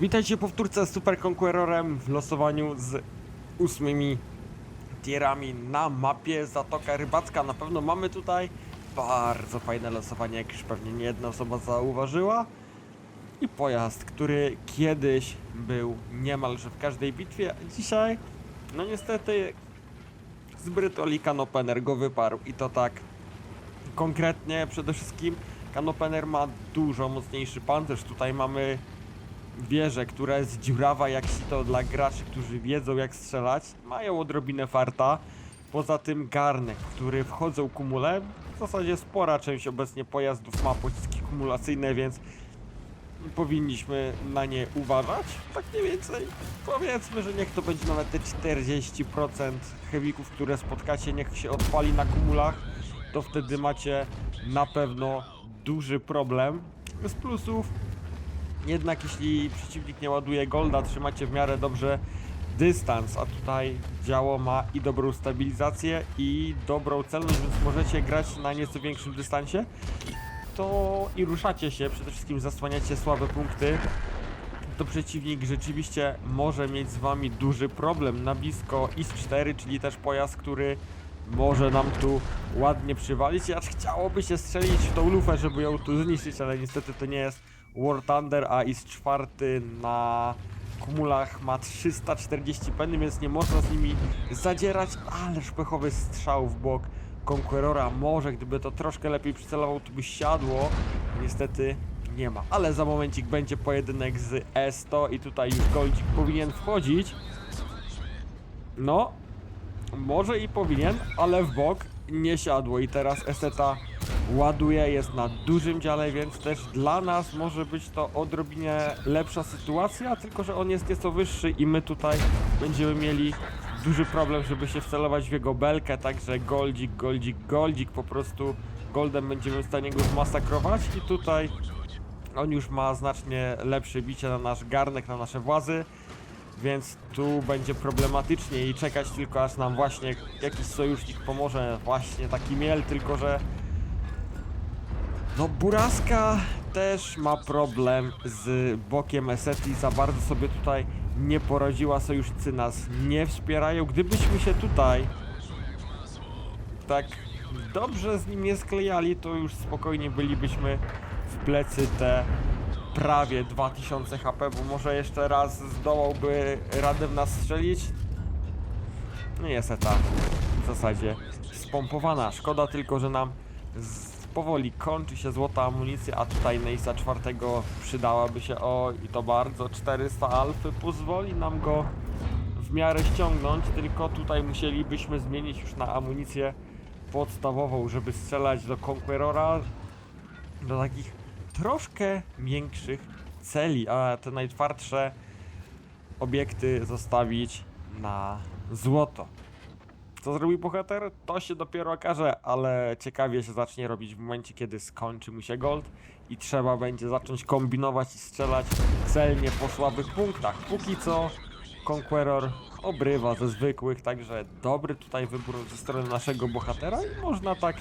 Witajcie powtórce z Super Conquerorem w losowaniu z ósmymi tierami na mapie Zatoka Rybacka. Na pewno mamy tutaj bardzo fajne losowanie, jak już pewnie nie jedna osoba zauważyła. I pojazd, który kiedyś był niemalże w każdej bitwie, a dzisiaj, no niestety, z Brytoli Kanopener go wyparł. I to tak konkretnie przede wszystkim Kanopener ma dużo mocniejszy pancerz. Tutaj mamy wieżę, która jest dziurawa jak sito dla graczy, którzy wiedzą jak strzelać, mają odrobinę farta. Poza tym garnek, który wchodzą kumule, w zasadzie spora część obecnie pojazdów ma pociski kumulacyjne, więc powinniśmy na nie uważać. Tak mniej więcej powiedzmy, że niech to będzie nawet te 40% heavyków, które spotkacie, niech się odpali na kumulach, to wtedy macie na pewno duży problem. Z plusów jednak jeśli przeciwnik nie ładuje golda, trzymacie w miarę dobrze dystans, a tutaj działo ma i dobrą stabilizację i dobrą celność, więc możecie grać na nieco większym dystansie, to i ruszacie się, przede wszystkim zasłaniacie słabe punkty, to przeciwnik rzeczywiście może mieć z wami duży problem na blisko IS-4, czyli też pojazd, który może nam tu ładnie przywalić, acz chciałoby się strzelić w tą lufę, żeby ją tu zniszczyć, ale niestety to nie jest War Thunder, a IS-4 na kumulach ma 340 penny, więc nie można z nimi zadzierać, ale szpechowy strzał w bok Conquerora może, gdyby to troszkę lepiej przycelował, to by siadło. Niestety nie ma, ale za momencik będzie pojedynek z E100 i tutaj już Goldzik powinien wchodzić. No, może i powinien, ale w bok nie siadło i teraz Eseta ładuje, jest na dużym dziale, więc też dla nas może być to odrobinie lepsza sytuacja, tylko że on jest nieco wyższy i my tutaj będziemy mieli duży problem, żeby się wcelować w jego belkę, także goldzik, goldzik, goldzik, po prostu goldem będziemy w stanie go zmasakrować i tutaj on już ma znacznie lepsze bicie na nasz garnek, na nasze włazy, więc tu będzie problematycznie i czekać tylko aż nam właśnie jakiś sojusznik pomoże, właśnie taki miel, tylko że no Buraska też ma problem z bokiem Eseti, za bardzo sobie tutaj nie poradziła, sojusznicy nas nie wspierają. Gdybyśmy się tutaj tak dobrze z nim nie sklejali, to już spokojnie bylibyśmy w plecy te prawie 2000 HP, bo może jeszcze raz zdołałby radę w nas strzelić. No jest w zasadzie spompowana. Szkoda tylko, że nam z, powoli kończy się złota amunicja, a tutaj Neisa czwartego przydałaby się o i to bardzo 400 alfy pozwoli nam go w miarę ściągnąć, tylko tutaj musielibyśmy zmienić już na amunicję podstawową, żeby strzelać do Conquerora do takich troszkę większych celi, a te najtwardsze obiekty zostawić na złoto. Co zrobi bohater? To się dopiero okaże, ale ciekawie się zacznie robić w momencie, kiedy skończy mu się gold i trzeba będzie zacząć kombinować i strzelać celnie po słabych punktach. Póki co Conqueror obrywa ze zwykłych, także dobry tutaj wybór ze strony naszego bohatera i można tak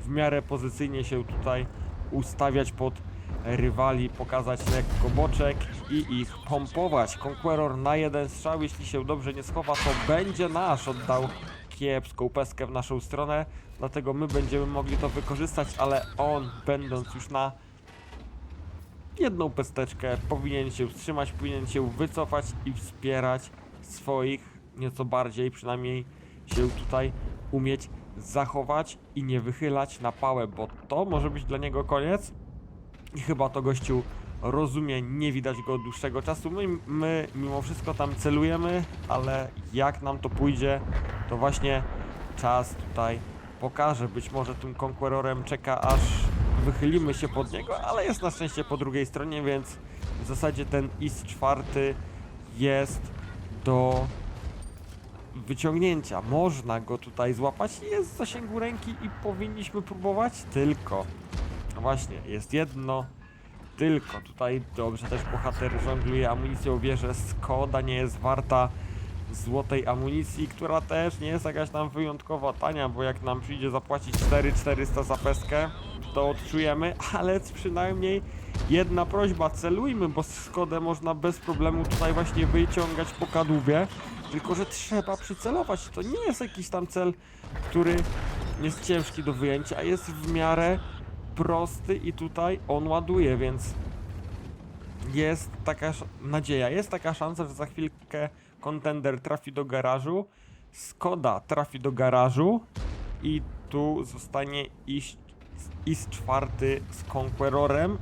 w miarę pozycyjnie się tutaj ustawiać pod rywali, pokazać lekko boczek i ich pompować. Conqueror na jeden strzał, jeśli się dobrze nie schowa, to będzie nasz. Oddał kiepską peskę w naszą stronę, dlatego my będziemy mogli to wykorzystać, ale on, będąc już na jedną pesteczkę, powinien się wstrzymać, powinien się wycofać i wspierać swoich nieco bardziej, przynajmniej się tutaj umieć zachować i nie wychylać na pałę, bo to może być dla niego koniec. I chyba to gościu rozumie, nie widać go od dłuższego czasu. My, my mimo wszystko tam celujemy, ale jak nam to pójdzie, to właśnie czas tutaj pokaże. Być może tym Conquerorem czeka aż wychylimy się pod niego, ale jest na szczęście po drugiej stronie, więc w zasadzie ten IS czwarty jest do wyciągnięcia. Można go tutaj złapać, jest w zasięgu ręki i powinniśmy próbować, tylko właśnie, jest jedno tylko. Tutaj dobrze też bohater żongluje amunicją, wie, że Skoda nie jest warta złotej amunicji, która też nie jest jakaś tam wyjątkowo tania, bo jak nam przyjdzie zapłacić 4400 za peskę, to odczujemy, ale przynajmniej jedna prośba, celujmy, bo Skodę można bez problemu tutaj właśnie wyciągać po kadłubie, tylko że trzeba przycelować. To nie jest jakiś tam cel, który jest ciężki do wyjęcia, jest w miarę prosty i tutaj on ładuje, więc jest taka nadzieja, jest taka szansa, że za chwilkę kontender trafi do garażu, Skoda trafi do garażu i tu zostanie iść, iść czwarty z Conquerorem,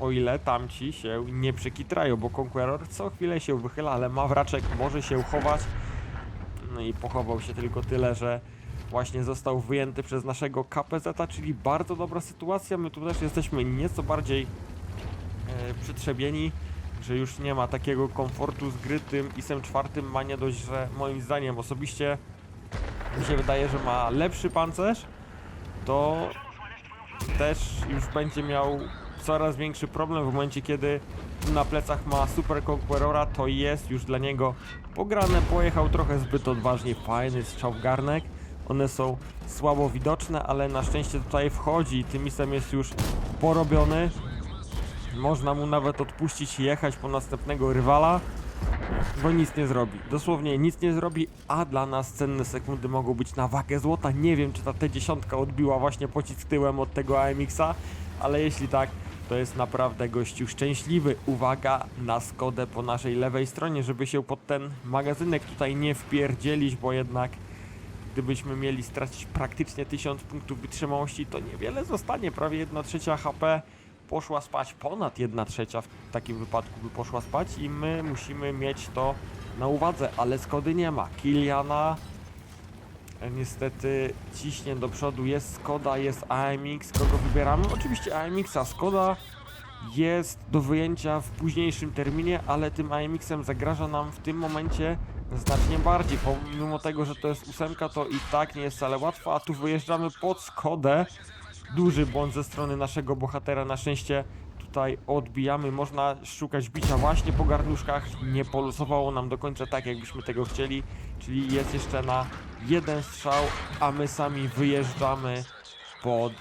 o ile tamci się nie przekitrają, bo Conqueror co chwilę się wychyla, ale Mawraczek może się chować. No i pochował się tylko tyle, że właśnie został wyjęty przez naszego KPZ, czyli bardzo dobra sytuacja. My tu też jesteśmy nieco bardziej e, przytrzebieni, że już nie ma takiego komfortu z gry tym ISem czwartym ma nie dość, że moim zdaniem osobiście mi się wydaje, że ma lepszy pancerz, to też już będzie miał coraz większy problem w momencie, kiedy na plecach ma Super Conquerora, to jest już dla niego pograne, pojechał trochę zbyt odważnie, fajny strzał w garnek, one są słabo widoczne, ale na szczęście tutaj wchodzi, tym isem jest już porobiony, można mu nawet odpuścić i jechać po następnego rywala, bo nic nie zrobi. Dosłownie nic nie zrobi, a dla nas cenne sekundy mogą być na wagę złota. Nie wiem, czy ta T10 odbiła właśnie pocisk tyłem od tego AMX-a, ale jeśli tak, to jest naprawdę gościu szczęśliwy. Uwaga na Skodę po naszej lewej stronie, żeby się pod ten magazynek tutaj nie wpierdzielić, bo jednak gdybyśmy mieli stracić praktycznie 1000 punktów wytrzymałości, to niewiele zostanie, prawie 1 trzecia HP poszła spać, ponad 1 trzecia w takim wypadku by poszła spać i my musimy mieć to na uwadze, ale Skody nie ma. Kiliana e, niestety ciśnie do przodu, jest Skoda, jest AMX, kogo wybieramy? Oczywiście AMX-a, Skoda jest do wyjęcia w późniejszym terminie, ale tym AMX-em zagraża nam w tym momencie znacznie bardziej, pomimo tego, że to jest ósemka, to i tak nie jest wcale łatwo, a tu wyjeżdżamy pod Skodę, duży błąd ze strony naszego bohatera. Na szczęście tutaj odbijamy. Można szukać bicia właśnie po garnuszkach. Nie polusowało nam do końca tak, jakbyśmy tego chcieli. Czyli jest jeszcze na jeden strzał, a my sami wyjeżdżamy pod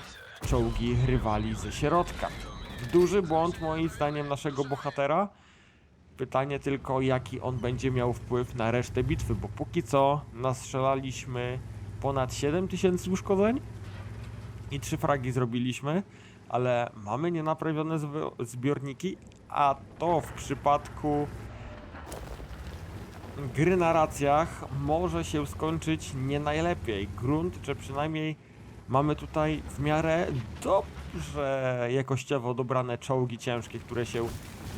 czołgi rywali ze środka. Duży błąd moim zdaniem naszego bohatera. Pytanie tylko, jaki on będzie miał wpływ na resztę bitwy, bo póki co nastrzelaliśmy ponad 7000 uszkodzeń i trzy fragi zrobiliśmy, ale mamy nienaprawione zbiorniki, a to w przypadku gry na racjach może się skończyć nie najlepiej. Grunt, że przynajmniej mamy tutaj w miarę dobrze jakościowo dobrane czołgi ciężkie, które się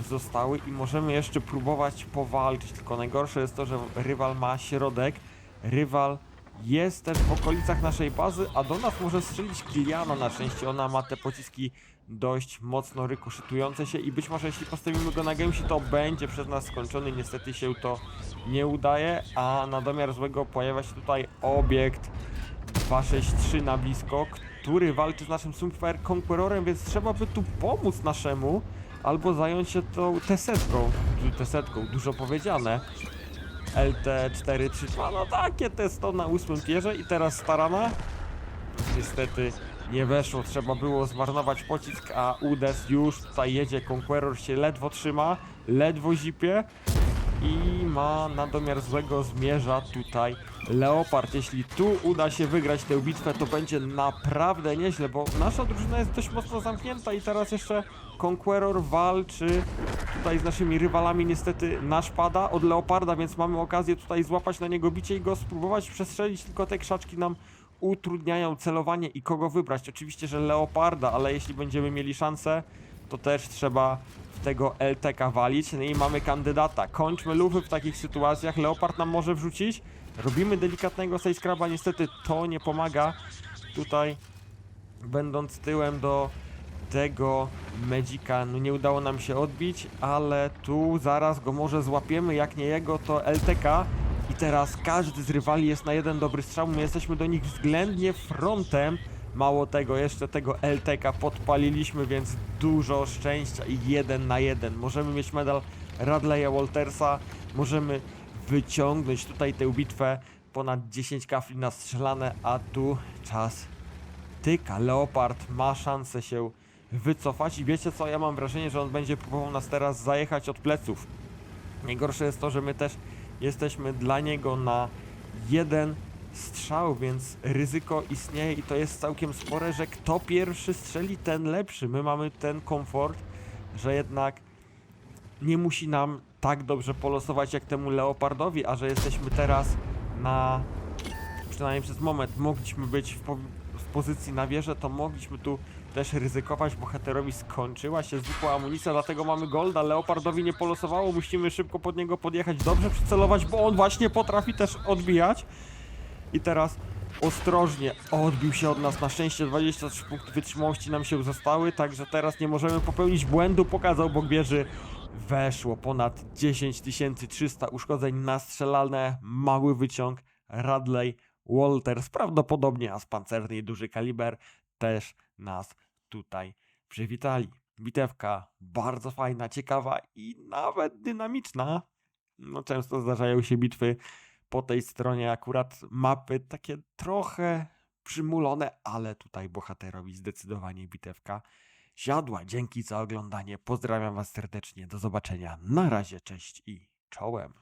zostały i możemy jeszcze próbować powalczyć, tylko najgorsze jest to, że rywal ma środek, rywal jest też w okolicach naszej bazy, a do nas może strzelić Kiliana na szczęście. Ona ma te pociski dość mocno rykoszytujące się i być może jeśli postawimy go na Gamesi, to będzie przez nas skończony. Niestety się to nie udaje, a na domiar złego pojawia się tutaj obiekt 263 na blisko, który walczy z naszym Super Conquerorem, więc trzeba by tu pomóc naszemu, albo zająć się tą tesetką, tesetką, dużo powiedziane. LT432, no takie testo na ósmym tierze i teraz starana. Niestety nie weszło, trzeba było zmarnować pocisk, a Udes już tutaj jedzie, Conqueror się ledwo trzyma, ledwo zipie i ma na domiar złego zmierza tutaj Leopard. Jeśli tu uda się wygrać tę bitwę, to będzie naprawdę nieźle, bo nasza drużyna jest dość mocno zamknięta i teraz jeszcze Conqueror walczy tutaj z naszymi rywalami. Niestety nasz pada od Leoparda, więc mamy okazję tutaj złapać na niego bicie i go spróbować przestrzelić, tylko te krzaczki nam utrudniają celowanie i kogo wybrać. Oczywiście, że Leoparda, ale jeśli będziemy mieli szansę, to też trzeba w tego LTK walić. No i mamy kandydata. Kończmy lufy w takich sytuacjach. Leopard nam może wrzucić. Robimy delikatnego sejskraba, niestety to nie pomaga. Tutaj będąc tyłem do tego Magica, no nie udało nam się odbić, ale tu zaraz go może złapiemy, jak nie jego to LTK i teraz każdy z rywali jest na jeden dobry strzał, my jesteśmy do nich względnie frontem, mało tego, jeszcze tego LTK podpaliliśmy, więc dużo szczęścia i jeden na jeden, możemy mieć medal Radleya Waltersa, możemy wyciągnąć tutaj tę bitwę, ponad 10 kafli nastrzelane, a tu czas. Tyka. Leopard ma szansę się wycofać i wiecie co, ja mam wrażenie, że on będzie próbował nas teraz zajechać od pleców. Najgorsze jest to, że my też jesteśmy dla niego na jeden strzał, więc ryzyko istnieje i to jest całkiem spore, że kto pierwszy strzeli, ten lepszy. My mamy ten komfort, że jednak nie musi nam tak dobrze polosować jak temu Leopardowi, a że jesteśmy teraz na przynajmniej przez moment mogliśmy być w, po, w pozycji na wieżę, to mogliśmy tu też ryzykować. Bohaterowi skończyła się zwykła amunicja, dlatego mamy golda. Leopardowi nie polosowało, musimy szybko pod niego podjechać, dobrze przycelować, bo on właśnie potrafi też odbijać. I teraz ostrożnie odbił się od nas. Na szczęście 23 punkty wytrzymałości nam się zostały, także teraz nie możemy popełnić błędu. Pokazał bok wieży. Weszło ponad 10 300 uszkodzeń nastrzelane. Mały wyciąg. Radley Walters, prawdopodobnie as pancerny i duży kaliber, też nas tutaj przywitali. Bitewka bardzo fajna, ciekawa i nawet dynamiczna. No, często zdarzają się bitwy po tej stronie akurat mapy takie trochę przymulone, ale tutaj bohaterowi zdecydowanie bitewka siadła. Dzięki za oglądanie. Pozdrawiam Was serdecznie. Do zobaczenia. Na razie, cześć i czołem.